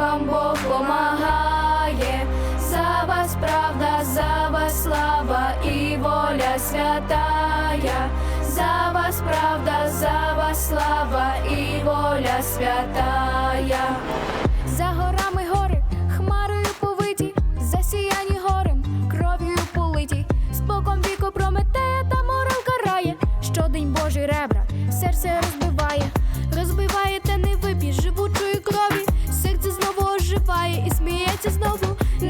вам Бог помагає, за вас правда, за вас слава і воля святая, за вас правда, за вас слава і воля святая. За горами гори, хмарою повиті, засіяні горем, кров'ю политі, споком віку прометея та морал карає, щодень Божий ребра, серце розбиває.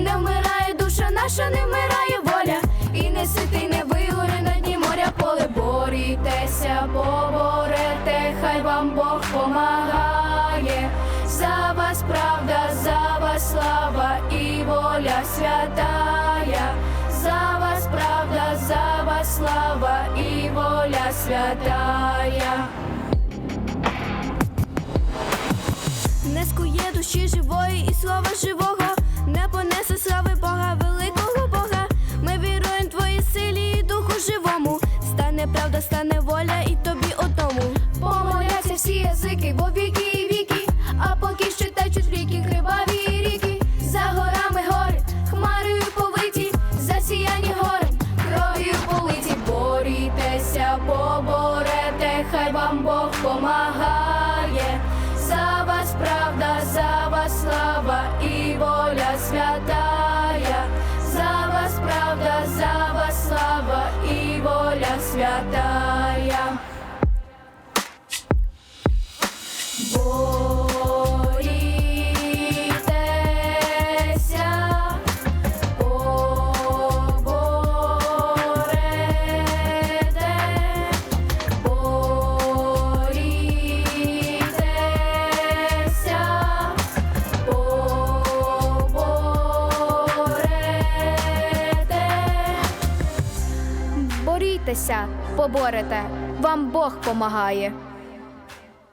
Не вмирає душа наша, не вмирає воля, і не ситий, не вигоре на дні моря поле. Борітеся, поборете, хай вам Бог помагає. За вас правда, за вас слава і воля святая. За вас правда, за вас слава і воля святая. Не скує душі живої і слова живого, живому. Стане правда, стане воля і тобі одному. Помоляться всі язики, во віки і віки, а поки що течуть ріки, криваві ріки, за горами гори, хмарою повиті, засіяні гори, кров'ю политі, борітеся, поборете, хай вам Бог помагає. За вас правда, за вас слава і воля святая. За вас правда, за вас святая. Борітеся, Борітеся, поборете, вам Бог помагає.